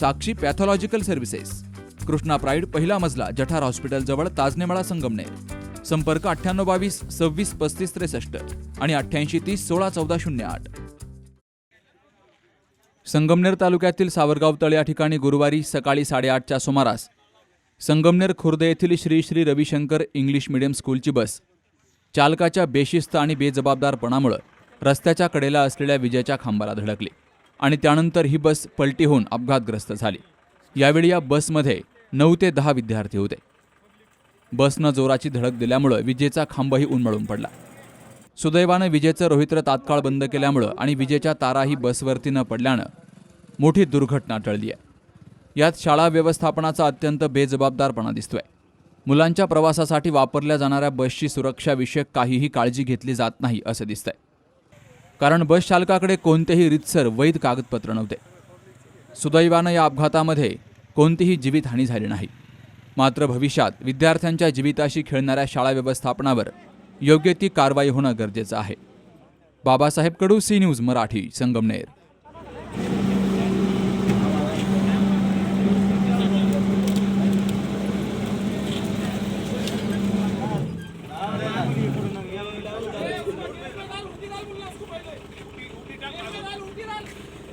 Sakshi pathological services. Krishna pride पहिला मजला जठार हॉस्पिटलजवळ ताजनेमाळा संगमनेर. संपर्क अठ्ठ्याण्णव बावीस सव्वीस पस्तीस त्रेसष्ट आणि अठ्ठ्याऐंशी तीस सोळा चौदा शून्य आठ. संगमनेर तालुक्यातील सावरगाव तळ या ठिकाणी गुरुवारी सकाळी साडेआठच्या सुमारास संगमनेर खुर्द येथील श्री श्री रविशंकर इंग्लिश मिडियम स्कूलची बस चालकाच्या बेशिस्त आणि बेजबाबदारपणामुळं रस्त्याच्या कडेला असलेल्या विजेच्या खांबाला धडकली. आणि त्यानंतर ही बस पलटी होऊन अपघातग्रस्त झाली. यावेळी या बसमध्ये नऊ ते दहा विद्यार्थी होते. बसनं जोराची धडक दिल्यामुळं विजेचा खांबही उन्मळून पडला. सुदैवानं विजेचं रोहित्र तात्काळ बंद केल्यामुळं आणि विजेच्या ताराही बसवरती न पडल्यानं मोठी दुर्घटना टळली आहे. यात शाळा व्यवस्थापनाचा अत्यंत बेजबाबदारपणा दिसतोय. मुलांच्या प्रवासासाठी वापरल्या जाणाऱ्या बसची सुरक्षाविषयक काहीही काळजी घेतली जात नाही असं दिसतंय. कारण बस चालकाकडे कोणतेही रितसर वैध कागदपत्र नव्हते. सुदैवानं या अपघातामध्ये कोणतीही जीवितहानी झाली नाही. मात्र भविष्यात विद्यार्थ्यांच्या जीविताशी खेळणाऱ्या शाळा व्यवस्थापनावर योग्य ती कारवाई होणं गरजेचं आहे. Babasaheb Kadu C News Marathi Sangamner.